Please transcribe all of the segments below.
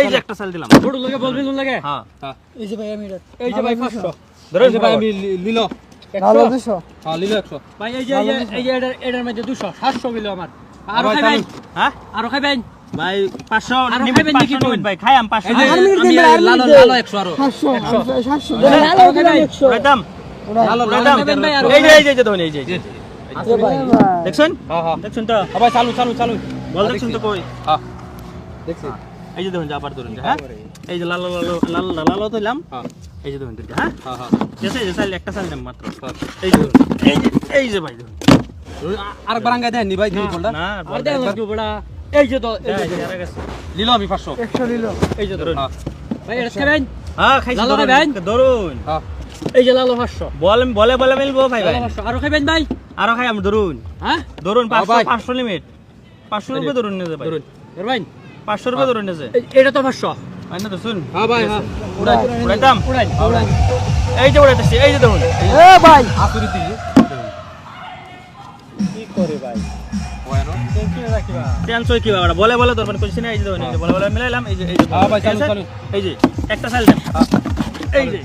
এই যে একটা সাল দিলাম। ছোট লাগে বলবি কোন লাগে হ্যাঁ এই যে ভাই আমি এই যে ভাই 500 ধরুন এই যে ভাই আমি ভালো দুশো। হ্যাঁ লিল 100 ভাই এই যে এই যে- এটার এটার মধ্যে 200 700 কিলো আমার। আরও খাইবেন? হ্যাঁ? আরও খাইবেন? ভাই পাঁচশো আরও নিমিট খাইবেন নাকি তুমি? ভাই খাই আম পাঁচশো এই যে আর মিনিট আমি দিন, আর লালো লালো 100 আরও। সাতশো সাতশো লালো খাইবেন একশো। উড়াইতাম লালো লালো এই যে এই যে ধরুন এই যে। ভাই। দেখছেন? হ্যাঁ হ্যাঁ। দেখছেন তো? ভাই চালু চালু চালু। বল দেখছেন তো কই? হ্যাঁ। দেখছি। এই যে দেখুন যে আবার ধরুন হ্যাঁ এই যে লাল লাল লাল লাল লাল দিলাম হ্যাঁ এই যে দেখুন হ্যাঁ হ্যাঁ হ্যাঁ ঠিক আছে এই যে সাইল একটা সাইল মাত্র এই যে এই যে এই যে ভাই ধরুন আরেকবার আঙ্গাই দেন নি ভাই দুই বলটা না আর দেন লাগবে বড়া এই যে তো এই যে লিল আমি 500 একশো নিল এই যে ধরুন হ্যাঁ ভাই এটা খাবেন হ্যাঁ খাইছি লাল ধরুন খাবেন? ধরুন হ্যাঁ এই যে লাল 500 বল বলে বলে মিলবো ভাই ভাই লালো 500 আরও খাবেন ভাই আরও খাই আমি ধরুন হ্যাঁ ধরুন হ্যাঁ, 500 ভাই। 500 লিমিট 500 রুপয়ে ধরুন নিয়ে ভাই ধরুন ধরবেন 500 রুপয়ে ধরুন নিয়ে এই- এটা তো 500 ভাই না ধরুন হ্যাঁ ভাই হ্যাঁ। উড়াই উড়াইতাম উড়াই উড়াই এই যে উড়াইতেছি এই যে দেখুন। এ ভাই। আসুরি দি কি করে ভাই? ওয়ানো কি বাবা বলে বলে ধরবেন কইছি না এই যে দেখুন এই যে বলে বলে মিলাইলাম এই যে এই যে হ্যাঁ ভাই, চালু, চালু। এই যে একটা সাইল দেন। এই যে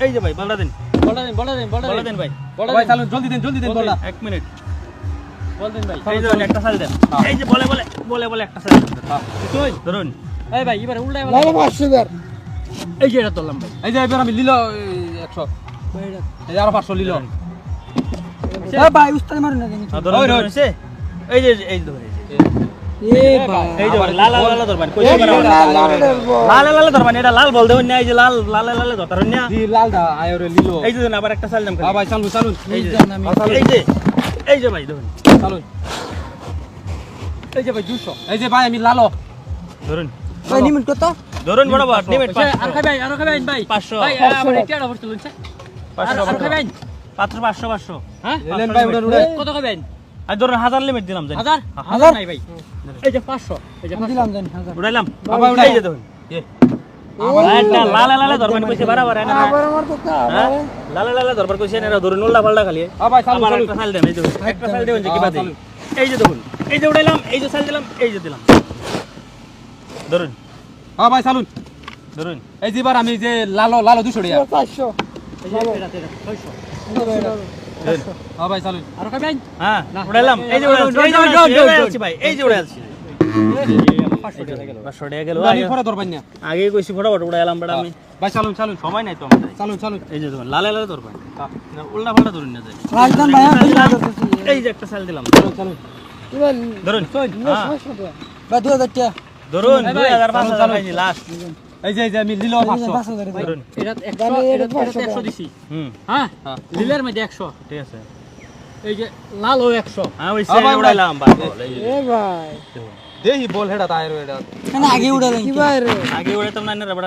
এই যে ভাই বলটা দেন। বলা দেন বলা দেন বলা দেন। দেন ভাই। বলা ভাই চালু জলদি দেন জলদি দেন বল বলা এক মিনিট। এই একটা দেন হ্যাঁ। এই যে বলে বলে বলে বলে একটা দেন ধরুন এই ভাই এবারে বার এই যে এটা ধরলাম ভাই এই যে এবার আমি লিল একশো এই যে আরও পাঁচশো লিল ভাই উস্তাদ মারুন না হ্যাঁ, ধরুন ধরুন? এই যে এই ধরুন লাল বল। লাল লাল এটা লাল বল দেবেন না এই যে লাল লাল লাল ধরতারেন না লালটা আয়রে লিল এই যে আবার একটা হ্যাঁ চালু চালু এই যে হ্যাঁ, চালু। এই যে এই যে ভাই দেখুন চালু এই যে ভাই 200 এই যে ভাই আমি লালো। ধরুন। ভাই নিমিট কত? ধরুন বড় বড় নিমিট আর খাবেন আর খাবেন ভাই। 500 ভাই আবার এটা আবার চলুন আর আর খাবেন? পাত্র পাঁচশো পাঁচশো। হ্যাঁ? এলেন ভাই উড়ান উড়ান কত খাবেন? আর ধরুন হাজার লিমিট দিলাম জানি হাজার? হাজার? নাই ভাই। এই যে 500 এই যে দিলাম জানি হাজার। উড়াইলাম। উড়াই। এই যে দেখুন লাল লাল লাল ধরবেন কইছে বারবার এনে আবার আমার তো কা হ্যাঁ লাল লাল ধরবার কইছে এনে ধরুন উল্টা পাল্টা খালি হ্যাঁ ভাই চালু আবার একটা সাইল দেন এই দেখুন একটা সাইল দেবেন যে কি হ্যাঁ, বাদে এই যে দেখুন এই যে উড়াইলাম এই যে সাইল দিলাম এই যে দিলাম ধরুন হ্যাঁ ভাই চালু ধরুন এই যে আমি যে লালো লালো দুশো টাকা চারশো এই যে এটা এটা 600 হ্যাঁ ভাই চালু আর খাবেন হ্যাঁ উড়াইলাম এই যে এই। উড়াইছি ভাই এই যে উড়াইছি 500 টাকা গেল। পাঁচশো টাকা গেল। আমি পরে ধরবেন না। আগে কইছি ফটাফট উড়াইলাম বেটা আমি। ভাই চালু চালু সময় নাই তো আমাদের। চালু চালু এই যে ধরুন লাল লাল ধরবেন। উল্টা পাল্টা ধরুন না যায় রাজধান ভাই এই যে একটা দিলাম। চালু চালু ধরুন। হ্যাঁ। ভাই দু হাজার টাকা। ধরুন ভাই, দুই হাজার পাঁচ চালু, হাজার চালু। পাইছি লাস্ট এই যে এই যে আমি লিল পাঁচশো। পাঁচ হাজার ভাই ধরুন। এটা 100 এটা এটা 500 100 দিছি। হুম। হ্যাঁ? হ্যাঁ। লিলের মধ্যে 100 ঠিক আছে। এই যে লাল ও 100 হ্যাঁ ওই ভাই, উড়াইলাম যে। এ ভাই। দেহি বল হেডা তাইরো এটা কেন আগে কি ভাই রে? আগে উড়াইতাম না না বড়